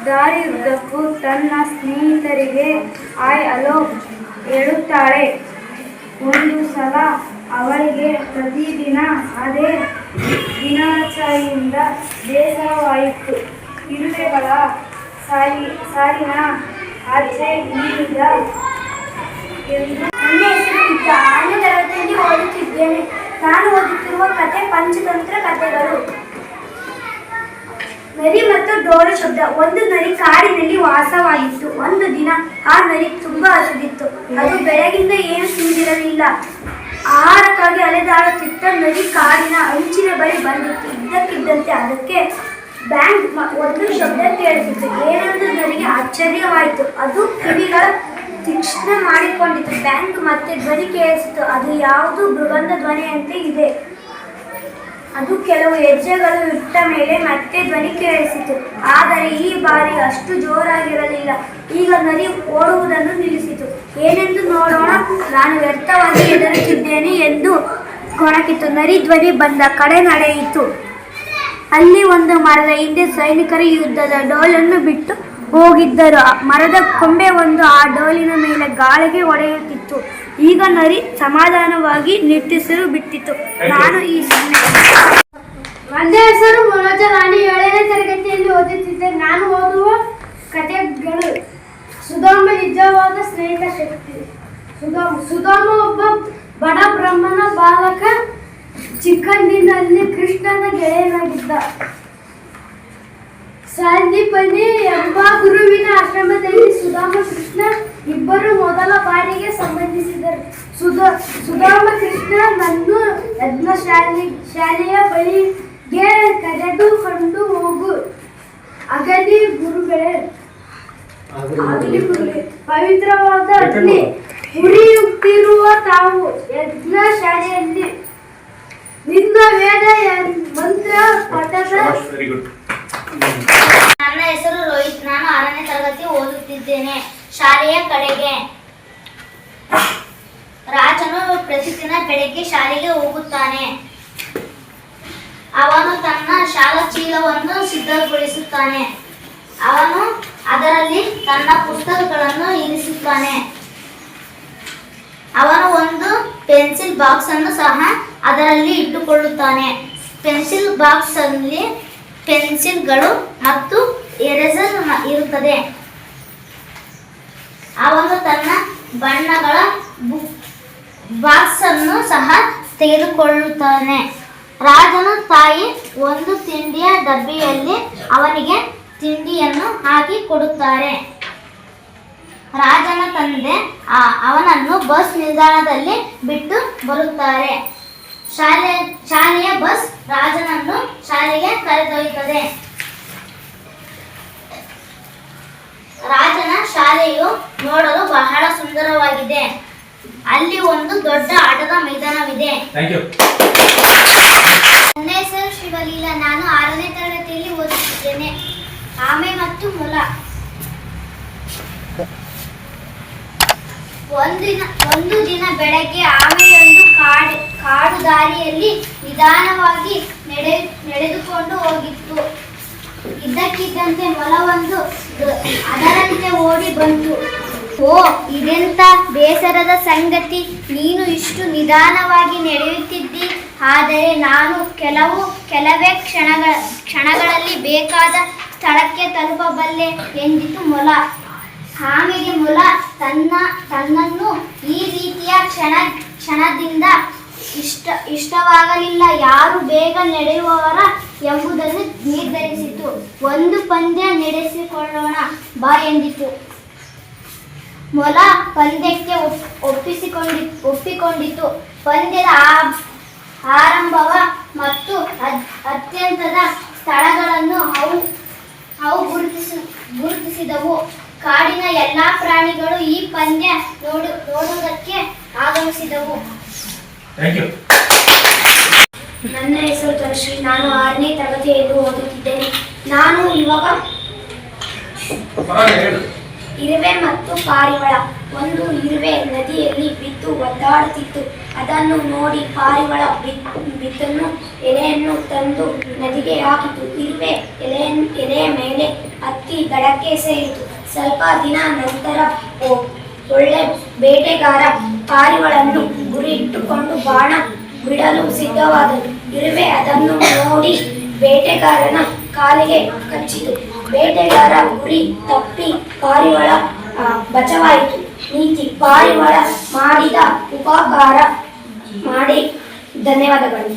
ದಾರಿಯುದ್ದಕ್ಕೂ ತನ್ನ ಸ್ನೇಹಿತರಿಗೆ, ಆಯ್ ಅಲೋ ಹೇಳುತ್ತಾಳೆ. ಒಂದು ಸಲ ಅವರಿಗೆ ಪ್ರತಿದಿನ ಅದೇ ದಿನಾಚಾರಿಯಿಂದ ಬೇಸರವಾಯಿತು. ಇರುವೆಗಳ ಸಾಲಿ, ಸಾಲಿನ ಆಚೆ ಎಂದು ನನ್ನ ಹೆಸರು ವಿದ್ಯಾ ಓದುತ್ತಿದ್ದೇನೆ. ನಾನು ಓದುತ್ತಿರುವ ಕತೆ ಪಂಚತಂತ್ರ ಕಥೆಗಳು. ನರಿ ಮತ್ತು ಡೋರ ಶಬ್ದ. ಒಂದು ನರಿ ಕಾಡಿನಲ್ಲಿ ವಾಸವಾಗಿತ್ತು. ಒಂದು ದಿನ ಆ ನರಿ ತುಂಬಾ ಹಸಿದಿತ್ತು. ಅದು ಬೆಳಗಿಂದ ಏನು ತಿಂದಿರಲಿಲ್ಲ ಆಹಾರಕ್ಕಾಗಿ ಅಲೆದಾಡುತ್ತಿದ್ದ ನರಿ ಕಾಡಿನ ಅಂಚಿನ ಬಳಿ ಬಂದಿತ್ತು. ಇದ್ದಕ್ಕಿದ್ದಂತೆ ಅದಕ್ಕೆ ಬ್ಯಾಂಕ್ ಒಂದು ಶಬ್ದ ಕೇಳಿಸಿತು ಏನೆಂದು ನರಿಗೆ ಆಶ್ಚರ್ಯವಾಯಿತು. ಅದು ಕಿವಿಗಳ ತೀಕ್ಷ್ಣ ಮಾಡಿಕೊಂಡಿತು ಬ್ಯಾಂಕ್ ಮತ್ತೆ ಧ್ವನಿ ಕೇಳಿಸಿತು. ಅದು ಯಾವುದು ಮೃಗಂಧ ಧ್ವನಿಯಂತೆ ಇದೆ. ಅದು ಕೆಲವು ಹೆಜ್ಜೆಗಳು ಇಟ್ಟ ಮೇಲೆ ಮತ್ತೆ ಧ್ವನಿ ಕೇಳಿಸಿತು. ಆದರೆ ಈ ಬಾರಿ ಅಷ್ಟು ಜೋರಾಗಿರಲಿಲ್ಲ. ಈಗ ನರಿ ಓಡುವುದನ್ನು ನಿಲ್ಲಿಸಿತು. ಏನೆಂದು ನೋಡೋಣ. ನಾನು ವ್ಯರ್ಥವಾಗಿ ಎದುರುತ್ತಿದ್ದೇನೆ ಎಂದು ಕೊಣಕಿತು ನರಿ ಧ್ವನಿ ಬಂದ ಕಡೆ ನಡೆಯಿತು. ಅಲ್ಲಿ ಒಂದು ಮರದ ಹಿಂದೆ ಸೈನಿಕರ ಯುದ್ಧದ ಡೋಲನ್ನು ಬಿಟ್ಟು ಹೋಗಿದ್ದರು. ಮರದ ಕೊಂಬೆ ಒಂದು ಆ ಡೋಲಿನ ಮೇಲೆ ಗಾಳಿಗೆ ಒಡೆಯುತ್ತಿತ್ತು. ಈಗ ನರಿ ಸಮಾಧಾನವಾಗಿ ನಿಟ್ಟಿಸಲು ಬಿಟ್ಟಿತ್ತು. ನಾನು ಈ ನನ್ನ ಹೆಸರು ಮನೋಜ ರಾಣಿ ಏಳನೇ ತರಗತಿಯಲ್ಲಿ ಓದುತ್ತಿದ್ದೆ ನಾನು ಓದುವ ಕಥೆಗಳು ಸುಧಾಮ ನಿಜವಾದ ಸ್ನೇಹಿತ ಶಕ್ತಿ. ಸುಧಾಮ ಸುಧಾಮ ಒಬ್ಬ ಬಡ ಬ್ರಹ್ಮನ ಬಾಲಕ ಚಿಕ್ಕಂದಿನಲ್ಲಿ ಕೃಷ್ಣನ ಗೆಳೆಯನಾಗಿದ್ದ. ಸಂದೀಪನಿ ಎಂಬ ಗುರುವಿನ ಆಶ್ರಮದಲ್ಲಿ ಸುಧಾಮ ಕೃಷ್ಣ ಇಬ್ಬರು ಮೊದಲ ಬಾರಿಗೆ ಸಂಬಂಧಿಸಿದರು. ಸುಧಾ ಸುಧಾಮ ಕೃಷ್ಣನನ್ನು ಯಜ್ಞ ಶಾಲೆ ಶಾಲೆಯ ಬಳಿಗೆ ಕರೆದುಕೊಂಡು ಹೋಗು. ಅಗಲಿ ಗುರುಗಳೇ. ಅಗಲಿ ಗುರುಗಳೇ. ಪವಿತ್ರವಾದ ಅಗ್ನಿ ಉರಿಯುತ್ತಿರುವ ತಾವು ಯಜ್ಞ ಶಾಲೆಯಲ್ಲಿ. ನಿನ್ನ ವೇದ ಮಂತ್ರ ಪಠದ ವೆರಿ ಗುಡ್ ನನ್ನ ಹೆಸರು ರೋಹಿತ್ ನಾನು ಆರನೇ ತರಗತಿ ಓದುತ್ತಿದ್ದೇನೆ ಶಾಲೆಯ ಕಡೆಗೆ. ರಾಜನು ಪ್ರತಿದಿನ ಬೆಳಗ್ಗೆ ಶಾಲೆಗೆ ಹೋಗುತ್ತಾನೆ. ಅವನು ತನ್ನ ಶಾಲಾ ಚೀಲವನ್ನು ಸಿದ್ಧಗೊಳಿಸುತ್ತಾನೆ. ಅವನು ಅದರಲ್ಲಿ ತನ್ನ ಪುಸ್ತಕಗಳನ್ನು ಇರಿಸುತ್ತಾನೆ. ಅವನು ಒಂದು ಪೆನ್ಸಿಲ್ ಬಾಕ್ಸ್ ಅನ್ನು ಸಹ ಅದರಲ್ಲಿ ಇಟ್ಟುಕೊಳ್ಳುತ್ತಾನೆ. ಪೆನ್ಸಿಲ್ ಬಾಕ್ಸ್ ಅಲ್ಲಿ ಪೆನ್ಸಿಲ್ಗಳು ಮತ್ತು ಎರೇಸರ್ ಇರುತ್ತದೆ. ಅವನು ತನ್ನ ಬಣ್ಣಗಳ ಬುಕ್ ಬಾಕ್ಸ್ ಅನ್ನು ಸಹ ತೆಗೆದುಕೊಳ್ಳುತ್ತಾನೆ. ರಾಜನ ತಾಯಿ ಒಂದು ತಿಂಡಿಯ ಡಬ್ಬಿಯಲ್ಲಿ ಅವನಿಗೆ ತಿಂಡಿಯನ್ನು ಹಾಕಿ ಕೊಡುತ್ತಾರೆ. ರಾಜನ ತಂದೆ, ಆ- ಅವನನ್ನು ಬಸ್ ನಿಲ್ದಾಣದಲ್ಲಿ ಬಿಟ್ಟು ಬರುತ್ತಾರೆ. ಶಾಲೆ, ಶಾಲೆಯ ಬಸ್ ರಾಜನನ್ನು ಶಾಲೆಗೆ ಕರೆದೊಯ್ಯುತ್ತದೆ. ರಾಜನ ಶಾಲೆಯು ನೋಡಲು ಬಹಳ ಸುಂದರವಾಗಿದೆ. ಅಲ್ಲಿ ಒಂದು ದೊಡ್ಡ ಆಟದ ಮೈದಾನವಿದೆ. ನನ್ನ ಹೆಸರು ಶಿವಲೀಲಾ ನಾನು ಆರನೇ ತರಗತಿಯಲ್ಲಿ ಓದುತ್ತಿದ್ದೇನೆ. ಆಮೆ ಮತ್ತು ಮೊಲ. ಒಂದಿನ ಒಂದು ದಿನ ಬೆಳಗ್ಗೆ ಆಮೆಯೊಂದು ಕಾಡು ಕಾಡು ದಾರಿಯಲ್ಲಿ ನಿಧಾನವಾಗಿ ನಡೆ ನಡೆದುಕೊಂಡು ಹೋಗಿತ್ತು. ಇದ್ದಕ್ಕಿದ್ದಂತೆ ಮೊಲವೊಂದು ಅದರಂತೆ ಓಡಿ ಬಂತು. ಓ, ಇದೆಂತ ಬೇಸರದ ಸಂಗತಿ. ನೀನು ಇಷ್ಟು ನಿಧಾನವಾಗಿ ನಡೆಯುತ್ತಿದ್ದಿ. ಆದರೆ ನಾನು ಕೆಲವು, ಕೆಲವೇ ಕ್ಷಣಗಳ, ಕ್ಷಣಗಳಲ್ಲಿ ಬೇಕಾದ ಸ್ಥಳಕ್ಕೆ ತಲುಪಬಲ್ಲೆ ಎಂದಿತು ಮೊಲ. ಆಮೇಲೆ ಮೊಲ ತನ್ನ, ತನ್ನನ್ನು ಈ ರೀತಿಯ ಕ್ಷಣ, ಕ್ಷಣದಿಂದ ಇಷ್ಟ, ಇಷ್ಟವಾಗಲಿಲ್ಲ. ಯಾರು ಬೇಗ ನಡೆಯುವವರ ಎಂಬುದನ್ನು ನಿರ್ಧರಿಸಿತು. ಒಂದು ಪಂದ್ಯ ನಡೆಸಿಕೊಳ್ಳೋಣ, ಬಾ ಎಂದಿತು. ಮೊಲ ಪಂದ್ಯಕ್ಕೆ ಒಪ್- ಒಪ್ಪಿಸಿಕೊಂಡಿ ಒಪ್ಪಿಕೊಂಡಿತು. ಪಂದ್ಯದ ಆರಂಭವ ಮತ್ತು ಅತ್ಯಂತದ ಸ್ಥಳಗಳನ್ನು ಅವು ಅವು ಗುರುತಿಸ, ಗುರುತಿಸಿದವು. ಕಾಡಿನ ಎಲ್ಲಾ ಪ್ರಾಣಿಗಳು ಈ ಪಂದ್ಯ ನೋಡು, ನೋಡುವುದಕ್ಕೆ ಆಗಮಿಸಿದವು. ಥ್ಯಾಂಕ್ ಯು ನನ್ನ ಹೆಸರು ತನುಶ್ರೀ. ನಾನು ಆರನೇ ತರಗತಿಯಲ್ಲಿ ಓದುತ್ತಿದ್ದೇನೆ. ನಾನು ಇವಾಗ ಇರುವೆ ಮತ್ತು ಪಾರಿವಾಳ. ಒಂದು ಇರುವೆ ನದಿಯಲ್ಲಿ ಬಿದ್ದು ಒದ್ದಾಡುತ್ತಿತ್ತು. ಅದನ್ನು ನೋಡಿ ಪಾರಿವಾಳ ಬಿದ್ದನ್ನು ಎಲೆಯನ್ನು ತಂದು ನದಿಗೆ ಹಾಕಿತು. ಇರುವೆ ಎಲೆಯನ್ನು ಎಲೆಯ ಮೇಲೆ ಹತ್ತಿ ದಡಕ್ಕೆ ಸೇರಿತು. ಸ್ವಲ್ಪ ದಿನ ನಂತರ ಒಳ್ಳೆ ಬೇಟೆಗಾರ ಪಾರಿವಾಳನ್ನು ಗುರಿ ಇಟ್ಟುಕೊಂಡು ಬಾಣ ಬಿಡಲು ಸಿದ್ಧವಾದರು ಇರುವೆ ಅದನ್ನು ನೋಡಿ ಬೇಟೆಗಾರನ ಕಾಲಿಗೆ ಕಚ್ಚಿತು. ಬೇಟೆಗಾರ ಗುರಿ ತಪ್ಪಿ ಪಾರಿವಾಳ ಬಚವಾಯಿತು. ನೀತಿ ಪಾರಿವಾಳ ಮಾಡಿದ ಉಪಕಾರ ಮಾಡಿ ಧನ್ಯವಾದಗಳು.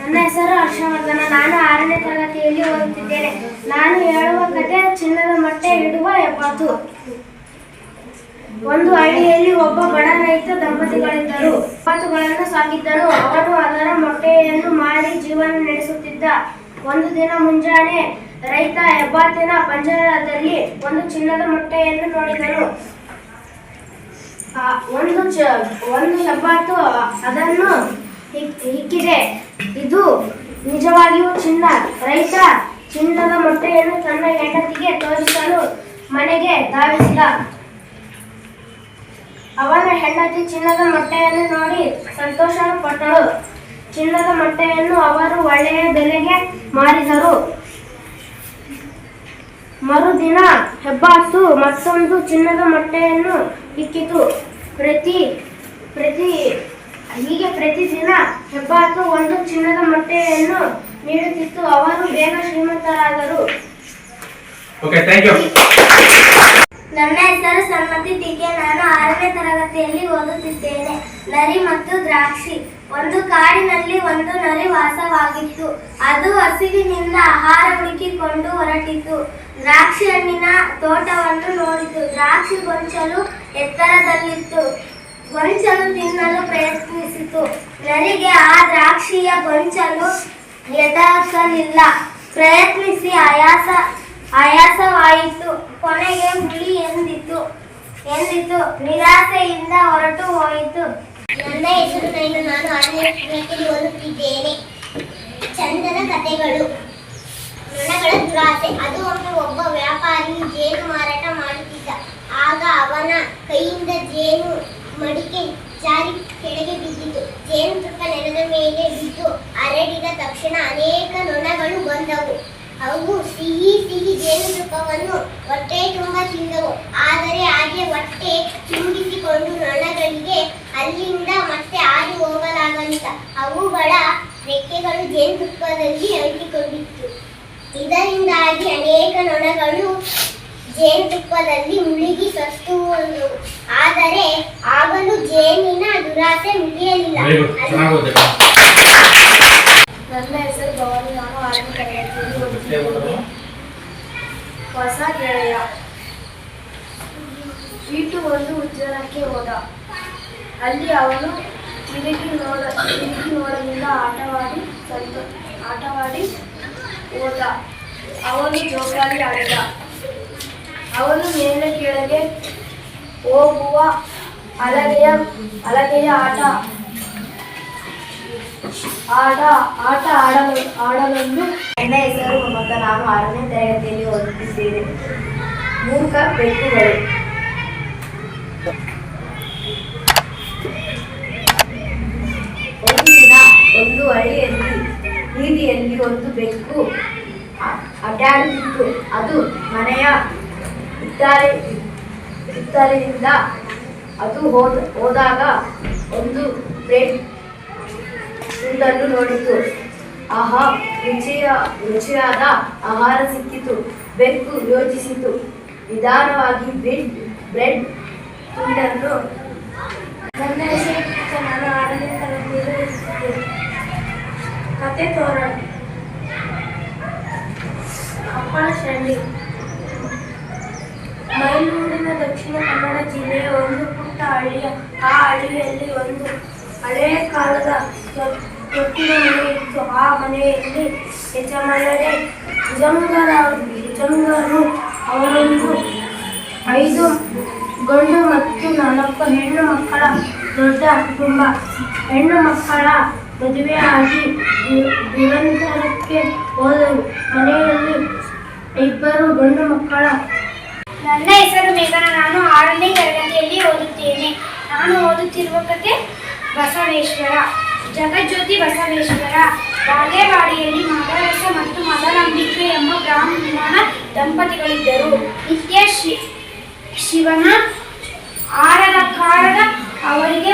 ನನ್ನ ಹೆಸರು ಹರ್ಷವರ್ಧನ. ನಾನು ಆರನೇ ತರಗತಿಯಲ್ಲಿ ಓದುತ್ತಿದ್ದೇನೆ. ನಾನು ಹೇಳುವ ಕಥೆ ಚಿನ್ನದ ಮೊಟ್ಟೆ ಇಡುವ ಹೆಬ್ಬಾತು ಒಂದು ಹಳ್ಳಿಯಲ್ಲಿ ಒಬ್ಬ ಬಡ ರೈತ ದಂಪತಿಗಳಿದ್ದರು. ಮಾತುಗಳನ್ನು ಸಾಕಿದ್ದರು. ಅವನು ಅದರ ಮೊಟ್ಟೆಯನ್ನು ಮಾರಿ ಜೀವನ ನಡೆಸುತ್ತಿದ್ದ. ಒಂದು ದಿನ ಮುಂಜಾನೆ ರೈತ ಹೆಬ್ಬಾತಿನ ಪಂಜರದಲ್ಲಿ ಒಂದು ಚಿನ್ನದ ಮೊಟ್ಟೆಯನ್ನು ನೋಡಿದರು ಒಂದು ಒಂದು ಹೆಬ್ಬಾತು ಅದನ್ನು ಇಕ್ಕಿದೆ ಇದು ನಿಜವಾಗಿಯೂ ಚಿನ್ನ. ರೈತ ಚಿನ್ನದ ಮೊಟ್ಟೆಯನ್ನು ತನ್ನ ಹೆಂಡತಿಗೆ ತೋರಿಸಲು ಮನೆಗೆ ಧಾವಿಸಿದ. ಅವನ ಹೆಂಡತಿ ಚಿನ್ನದ ಮೊಟ್ಟೆಯನ್ನು ನೋಡಿ ಸಂತೋಷ ಪಟ್ಟಳು. ಚಿನ್ನದ ಮೊಟ್ಟೆಯನ್ನು ಅವರು ಒಳ್ಳೆಯ ಬೆಲೆಗೆ ಮಾರಿದರು. ಮರುದಿನ ಹೆಬ್ಬಾಸು ಮತ್ತೊಂದು ಚಿನ್ನದ ಮೊಟ್ಟೆಯನ್ನು ಇಕ್ಕಿತು. ಪ್ರತಿ ಪ್ರತಿ, ಹೀಗೆ ಪ್ರತಿದಿನ ಹೆಬ್ಬಾಸು ಒಂದು ಚಿನ್ನದ ಮೊಟ್ಟೆಯನ್ನು ನೀಡುತ್ತಿತ್ತು. ಅವರು ಬೇಗ ಶ್ರೀಮಂತರಾದರು. ಓಕೆ ಥ್ಯಾಂಕ್ ಯು ನನ್ನ ಹೆಸರು ಸನ್ಮತಿ ಟಿಕೆ ನಾನು ಆರನೇ ತರಗತಿಯಲ್ಲಿ ಓದುತ್ತಿದ್ದೇನೆ. ನರಿ ಮತ್ತು ದ್ರಾಕ್ಷಿ. ಒಂದು ಕಾಡಿನಲ್ಲಿ ಒಂದು ನರಿ ವಾಸವಾಗಿತ್ತು. ಅದು ಹಸಿವಿನಿಂದ ಆಹಾರ ಹುಡುಕಿಕೊಂಡು ಹೊರಟಿತು. ದ್ರಾಕ್ಷಿ ಹಣ್ಣಿನ ತೋಟವನ್ನು ನೋಡಿತು. ದ್ರಾಕ್ಷಿ ಗೊಂಚಲು ಎತ್ತರದಲ್ಲಿತ್ತು. ಗೊಂಚಲು ತಿನ್ನಲು ಪ್ರಯತ್ನಿಸಿತು. ನರಿಗೆ ಆ ದ್ರಾಕ್ಷಿಯ ಗೊಂಚಲು ಎದಕಲಿಲ್ಲ. ಪ್ರಯತ್ನಿಸಿ ಆಯಾಸ ಆಯಾಸವಾಯಿತು. ಕೊನೆಗೆ ಹುಲಿ ಎಂದಿತು ಎಂದಿತು ನಿರಾಸೆಯಿಂದ ಹೊರಟು ಹೋಯಿತು. ನನ್ನ ಹೆಸರು ನಾನು ಓದುತ್ತಿದ್ದೇನೆ ಚಂದನ ಕಥೆಗಳು. ನೊಣಗಳ ದುರಾಸೆ. ಅದು ಒಮ್ಮೆ ಒಬ್ಬ ವ್ಯಾಪಾರಿ ಜೇನು ಮಾರಾಟ ಮಾಡುತ್ತಿದ್ದ. ಆಗ ಅವನ ಕೈಯಿಂದ ಜೇನು ಮಡಿಕೆ ಜಾರಿ ಕೆಳಗೆ ಬಿದ್ದಿತು. ಜೇನು ತುಪ್ಪ ನೆಲದ ಮೇಲೆ ಬಿದ್ದು ಹರಡಿದ ತಕ್ಷಣ ಅನೇಕ ನೊಣಗಳು ಬಂದವು. ಅವು ಸಿಹಿ ಸಿಹಿ ಜೇನುತುಪ್ಪವನ್ನು ಹೊಟ್ಟೆ ತುಂಬ ತಿಂದವು. ಆದರೆ ಹಾಗೆ ಹೊಟ್ಟೆ ತುಂಬಿಸಿಕೊಂಡು ನೊಣಗಳಿಗೆ ಅಲ್ಲಿಂದ ಮತ್ತೆ ಹಾರಿ ಹೋಗಲಾಗಲಿಲ್ಲ. ಅವುಗಳ ರೆಕ್ಕೆಗಳು ಜೇನುತುಪ್ಪದಲ್ಲಿ ಅಂಟಿಕೊಂಡಿತ್ತು. ಇದರಿಂದಾಗಿ ಅನೇಕ ನೊಣಗಳು ಜೇನುತುಪ್ಪದಲ್ಲಿ ಮುಳುಗಿ ಸತ್ತು ಹೋದವು. ಆದರೆ ಆಗಲೂ ಜೇನಿನ ದುರಾಸೆ ಮುಗಿಯಲಿಲ್ಲ. ನನ್ನ ಹೆಸರು ಭವಾನಿ ನಾನು ಆರನೇ ತರಗತಿಯಲ್ಲಿ ಓದುತ್ತಿದ್ದೇನೆ ಹೊಸ ಗೆಳೆಯ. ಒಂದು ಉದ್ಯಾನಕ್ಕೆ ಹೋದ. ಅಲ್ಲಿ ಅವನು ತಿರುಗಿ ನೋಡ ತಿರುಗಿ ನೋಡಲಿಲ್ಲ. ಆಟವಾಡಿ ಸ್ವಲ್ಪ ಆಟವಾಡಿ ಹೋದ. ಅವನು ಜೋಕಾಲಿ ಆಡಿದ. ಅವನು ಮೇಲೆ ಕೆಳಗೆ ಹೋಗುವ ಹಲಗೆಯ ಹಲಗೆಯ ಆಟ. ಆಟ ಆಟ ಆಡಲು, ಆಡಲೆಂದು ನನ್ನ ಹೆಸರು ಮಮತ ನಾನು ಆರನೇ ತರಗತಿಯಲ್ಲಿ ಓದುತ್ತಿದ್ದೇನೆ ಮೂಕ ಬೆಕ್ಕುಗಳು. ಒಂದು ದಿನ ಒಂದು ಹಳ್ಳಿಯಲ್ಲಿ ಬೀದಿಯಲ್ಲಿ ಒಂದು ಬೆಕ್ಕು ಅಡ್ಡಾಡುತ್ತಿತ್ತು. ಅದು ಮನೆಯ ಇತ್ತಾರೆ ಇತ್ತಲಿನಿಂದ ಅದು ಹೋದ, ಹೋದಾಗ ಒಂದು ಬ್ರೆಡ್ ತುಂಡನ್ನು ನೋಡಿತು. ಆಹಾ, ರುಚಿಯ, ರುಚಿಯಾದ ಆಹಾರ ಸಿಕ್ಕಿತು. ಬೆಕ್ಕು ಯೋಚಿಸಿತು. ನಿಧಾನವಾಗಿ ಬ್ರೆಡ್ ಬ್ರೆಡ್ ತುಂಡನ್ನು ನನ್ನ ಹೆಸರು. ನಾನು ಕತೆ ತೋರಣ. ಅಪ್ಪಳ ಶಂಡಿ ಮೈಲೂರಿನ ದಕ್ಷಿಣ ಕನ್ನಡ ಜಿಲ್ಲೆಯ ಒಂದು ಪುಟ್ಟ ಹಳ್ಳಿಯ, ಆ ಹಳ್ಳಿಯಲ್ಲಿ ಒಂದು ಹಳೆಯ ಕಾಲದ ತೊಟ್ಟಿನ ಇತ್ತು ಆ ಮನೆಯಲ್ಲಿ ಯಜಮಾನರೇ ಯಜಮಾನರ ಯಜಮಾನರು ಅವರೊಂದು ಐದು ಗಂಡು ಮತ್ತು ನಾಲ್ಕು ಹೆಣ್ಣು ಮಕ್ಕಳ ದೊಡ್ಡ ಕುಟುಂಬ. ಹೆಣ್ಣು ಮಕ್ಕಳ ಮದುವೆಯಾಗಿ ಆಗಿ ದುರಂತರಕ್ಕೆ ಹೋದರು. ಮನೆಯಲ್ಲಿ ಇಬ್ಬರು ಗಂಡು ಮಕ್ಕಳ ನನ್ನ ಹೆಸರು ಮೇಘನ. ನಾನು ಆರನೇ ತರಗತಿಯಲ್ಲಿ ಓದುತ್ತೇನೆ. ನಾನು ಓದುತ್ತಿರುವ ಕತೆ ಬಸವೇಶ್ವರ. ಜಗಜ್ಯೋತಿ ಬಸವೇಶ್ವರ ಬಾಗೇವಾಡಿಯಲ್ಲಿ ಮಹಾರಸ ಮತ್ತು ಮದರಂಬಿಕೆ ಎಂಬ ಬ್ರಾಹ್ಮಣ ದಂಪತಿಗಳಿದ್ದರು. ನಿತ್ಯ ಶಿವನ ಆರದ ಕಾರದ ಅವರಿಗೆ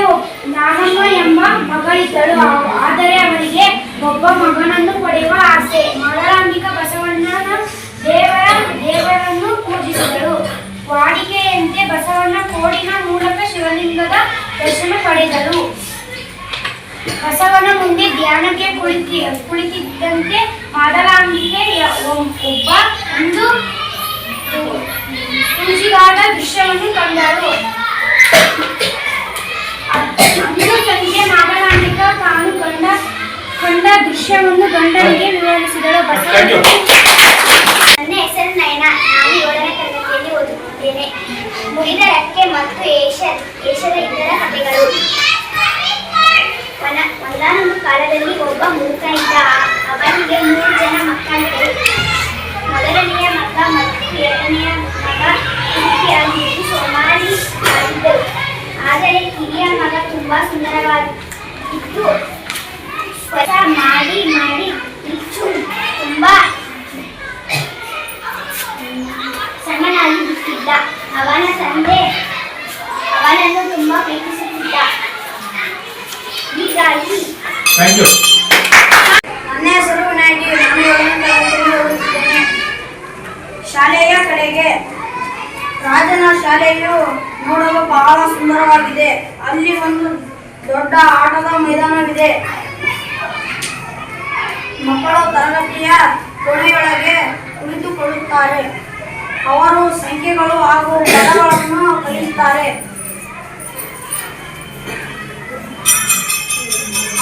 ನಾನಮ್ಮ ಎಂಬ ಮಗಳಿದ್ದಳು. ಆದರೆ ಅವರಿಗೆ ಒಬ್ಬ ಮಗನನ್ನು ಪಡೆಯುವ ಆಸೆ. ಮದರಾಂಬಿಕಾ ಬಸವಣ್ಣನ ದೇವರ, ದೇವರನ್ನು ಪೂಜಿಸಿದರು. ವಾಡಿಕೆಯಂತೆ ಬಸವಣ್ಣ ಕೋಡಿನ ಮೂಲಕ ಶಿವಲಿಂಗದ ದರ್ಶನ ಪಡೆದಳು ಬಸವನ ಮುಂದೆ ಧ್ಯಾನಕ್ಕೆ ಕುಳಿತಿ ಕುಳಿತಿದ್ದಂತೆ ಮಾದಲಾಂಬಿಕೆ ಒಬ್ಬ ಒಂದು ಸೂಜಿಗಾದ ದೃಶ್ಯವನ್ನು ಕಂಡರು. ಅಂದು ಸಂಜೆ ಮಾದಲಾಂಬಿಕ ತಾನು ಕಂಡ ಕಂಡ ದೃಶ್ಯವನ್ನು ಗಂಡನಿಗೆ ವಿವರಿಸಿದಳು. ನನ್ನ ಹೆಸರು ನಯನ. ನಾನು ಏಳನೇ ತರಗತಿಯಲ್ಲಿ ಓದುತ್ತಿದ್ದೇನೆ. ಮುಗಿದ ರೆಕ್ಕೆ ಮತ್ತು ಏಷ ಏಷದ ಇತರ ಕಥೆಗಳು. ಒನ ಒಂದಾನೊಂದು ಕಾಲದಲ್ಲಿ ಒಬ್ಬ ಮೂರ್ಖ ಇದ್ದ ಅವನಿಗೆ ಮೂರು ಜನ ಮಕ್ಕಳಿದ್ದರು. ಮೊದಲನೆಯ ಮಗ ಮತ್ತು ಎರಡನೆಯ ಮಗ ಕುರುಕಿಯಾಗಿದ್ದು ಸೋಮಾರಿ ಆಗಿದ್ದರು. ಆದರೆ ಕಿರಿಯ ಮಗ ತುಂಬಾ ಸುಂದರವಾಗಿದ್ದು ಹೊಸ ಮಾಡಿ ಮಾಡಿ ಹೆಚ್ಚು, ತುಂಬಾ ಸಣ್ಣನಾಗಿ ಬಿಟ್ಟಿದ್ದ ಅವನ ತಂದೆ ಅವನನ್ನು ತುಂಬಾ ಪ್ರೀತಿಸುತ್ತಿದ್ದ. ಥ್ಯಾಂಕ್ ಯು ನನ್ನ ಹೆಸರು ಶಾಲೆಯ ಕಡೆಗೆ ರಾಜನ ಶಾಲೆಯು ನೋಡಲು ಬಹಳ ಸುಂದರವಾಗಿದೆ. ಅಲ್ಲಿ ಒಂದು ದೊಡ್ಡ ಆಟದ ಮೈದಾನವಿದೆ. ಮಕ್ಕಳು ತರಗತಿಯ ಕೊನೆಯೊಳಗೆ ಕುಳಿತುಕೊಳ್ಳುತ್ತಾರೆ. ಅವರು ಸಂಖ್ಯೆಗಳು ಹಾಗೂ ಪದಗಳನ್ನು ಕಲಿಯುತ್ತಾರೆ.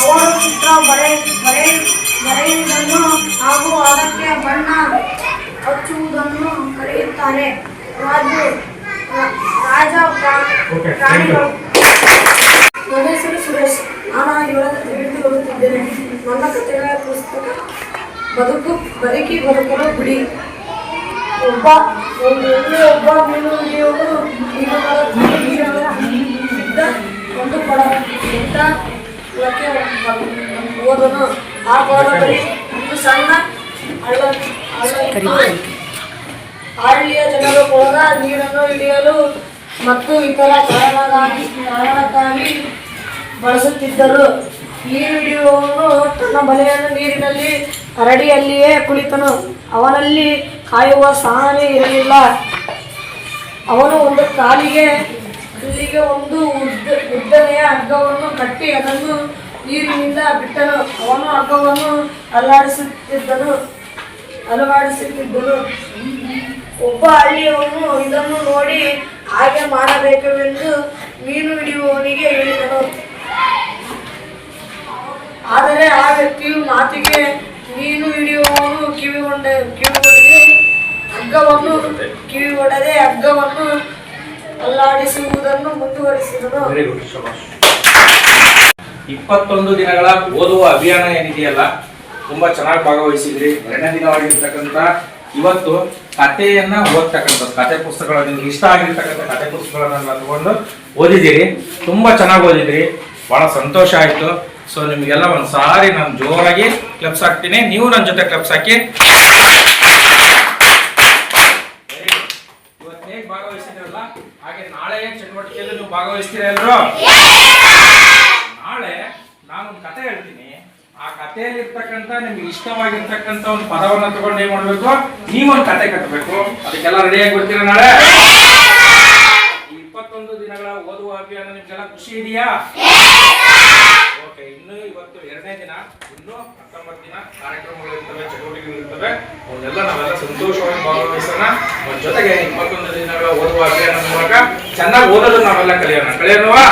ಅವರು ಚಿತ್ರ ಬರೆಯ ಬರೆಯ ಬರೆಯುವುದನ್ನು ಹಾಗೂ ಅದಕ್ಕೆ ಬಣ್ಣ ಹಚ್ಚುವುದನ್ನು ಕರೆಯುತ್ತಾರೆ. ರಾಜು ರಾಜ ಪ್ರಾಣಿಗಳು. ನನ್ನ ಹೆಸರು ಸುರೇಶ್. ನಾನು ಇವರನ್ನು ತಿಳಿದುಕೊಳ್ಳುತ್ತಿದ್ದೇನೆ ನನ್ನ ಕಥೆಗಳ ಪುಸ್ತಕ ಬದುಕು ಬದುಕಿ ಬದುಕಲು ಬಿಡಿ. ಒಬ್ಬ ಒಂದು ಒಂದು ಒಬ್ಬ ಮೀನು ಹಿಡಿಯುವುದು ಒಂದು ಪಡ. ಹೋದನು ಆ ಕಾಲದಲ್ಲಿ ಒಂದು ಸಣ್ಣ ಹಳ್ಳ. ಹಳ್ಳಿಯ ಜನರು ಕೂಡ ನೀರನ್ನು ಹಿಡಿಯಲು ಮತ್ತು ಇತರ ಕಾರಣಕ್ಕಾಗಿ ಕಾರಣಕ್ಕಾಗಿ ಬಳಸುತ್ತಿದ್ದರು. ನೀರು ಹಿಡಿಯುವವನು ತನ್ನ ಬಲೆಯನ್ನು ನೀರಿನಲ್ಲಿ ಹರಡಿಯಲ್ಲಿಯೇ ಕುಳಿತನು. ಅವನಲ್ಲಿ ಕಾಯುವ ಸಹನೆ ಇರಲಿಲ್ಲ. ಅವನು ಒಂದು ಕಾಲಿಗೆ ಇಲ್ಲಿಗೆ ಒಂದು ಉದ್ದ, ಉದ್ದನೆಯ ಹಗ್ಗವನ್ನು ಕಟ್ಟಿ ಅದನ್ನು ನೀರಿನಿಂದ ಬಿಟ್ಟನು. ಅವನು ಹಗ್ಗವನ್ನು ಅಲ್ಲಾಡಿಸುತ್ತಿದ್ದನು ಅಲವಾಡಿಸುತ್ತಿದ್ದನು ಒಬ್ಬ ಹಳ್ಳಿಯವನು ಇದನ್ನು ನೋಡಿ ಹಾಗೆ ಮಾಡಬೇಕೆಂದು ಮೀನು ಹಿಡಿಯುವವನಿಗೆ ಹೇಳಿದನು. ಆದರೆ ಆ ವ್ಯಕ್ತಿಯು ಮಾತಿಗೆ, ಮೀನು ಹಿಡಿಯುವವನು ಕಿವಿಗೊಂಡ, ಕಿವಿಗೊಡದೆ ಹಗ್ಗವನ್ನು ಕಿವಿಗೊಡದೆ ಹಗ್ಗವನ್ನು ಅಲ್ಲಾಡಿಸುವುದನ್ನು ಮುಂದುವರಿಸಿದನು. ವೆರಿ ಗುಡ್ ಶಬಾಷ್ ಇಪ್ಪತ್ತೊಂದು ದಿನಗಳ ಓದುವ ಅಭಿಯಾನ ಏನಿದೆಯಲ್ಲ, ತುಂಬಾ ಚೆನ್ನಾಗಿ ಭಾಗವಹಿಸಿದ್ರಿ. ಎರಡನೇ ದಿನವಾಗಿರ್ತಕ್ಕಂಥ ಇವತ್ತು ಕಥೆಯನ್ನ ಓದ್ತಕ್ಕಂಥದ್ದು ಕತೆ ಪುಸ್ತಕಗಳು, ನಿಮ್ಗೆ ಇಷ್ಟ ಆಗಿರ್ತಕ್ಕಂಥ ಕತೆ ಪುಸ್ತಕಗಳನ್ನೆಲ್ಲ ತಗೊಂಡು ಓದಿದ್ದೀರಿ. ತುಂಬಾ ಚೆನ್ನಾಗಿ ಓದಿದ್ರಿ ಬಹಳ ಸಂತೋಷ ಆಯ್ತು. ಸೊ ನಿಮ್ಗೆಲ್ಲ ಒಂದು ಸಾರಿ ನಾನು ಜೋರಾಗಿ ಕ್ಲಬ್ಸ್ ಹಾಕ್ತೀನಿ. ನೀವು ನನ್ನ ಜೊತೆ ಕ್ಲಬ್ಸ್ ಹಾಕಿ Very good. ಇವತ್ತು ಹೇಗೆ ಭಾಗವಹಿಸಿದ್ರಲ್ಲ ಹಾಗೆ ನಾಳೆ ಚಟುವಟಿಕೆಯಲ್ಲಿ ನೀವು ಭಾಗವಹಿಸ್ತೀರಾ ಎಲ್ರು? ನಾಳೆ ನಾನೊಂದು ಕತೆ ಹೇಳ್ತೀನಿ. ಆ ಕಥೆಯಲ್ಲಿ ಇರ್ತಕ್ಕಂಥ ನಿಮ್ಗೆ ಇಷ್ಟವಾಗಿರ್ತಕ್ಕಂಥ ಒಂದು ಪದವನ್ನ ತಗೊಂಡು ಏನ್ ಮಾಡ್ಬೇಕು? ನೀವೊಂದು ಕತೆ ಕಟ್ಟಬೇಕು ಅದಕ್ಕೆಲ್ಲ ರೆಡಿಯಾಗಿ ಬರ್ತೀರಾ ನಾಳೆ? ಇಪ್ಪತ್ತೊಂದು ದಿನಗಳ ಓದುವ ಅಭಿಯಾನ ನಿಮ್ಗೆಲ್ಲ ಖುಷಿ ಇದೆಯಾ ಓಕೆ ಇನ್ನು ಇವತ್ತು ಎರಡನೇ ದಿನ, ಇನ್ನು ಹತ್ತೊಂಬತ್ತು ದಿನ ಕಾರ್ಯಕ್ರಮಗಳು ಇರ್ತವೆ, ಚಟುವಟಿಕೆಗಳು ಇರ್ತವೆ. ಅವನ್ನೆಲ್ಲ ನಾವೆಲ್ಲ ಸಂತೋಷವಾಗಿ ಭಾಗವಹಿಸೋಣ. ಜೊತೆಗೆ ಇಪ್ಪತ್ತೊಂದು ದಿನಗಳ ಓದುವ ಅಭಿಯಾನದ ಮೂಲಕ ಚೆನ್ನಾಗಿ ಓದೋದು ನಾವೆಲ್ಲ ಕಲಿಯೋಣ. ಕಲಿಯೋಣವಾ?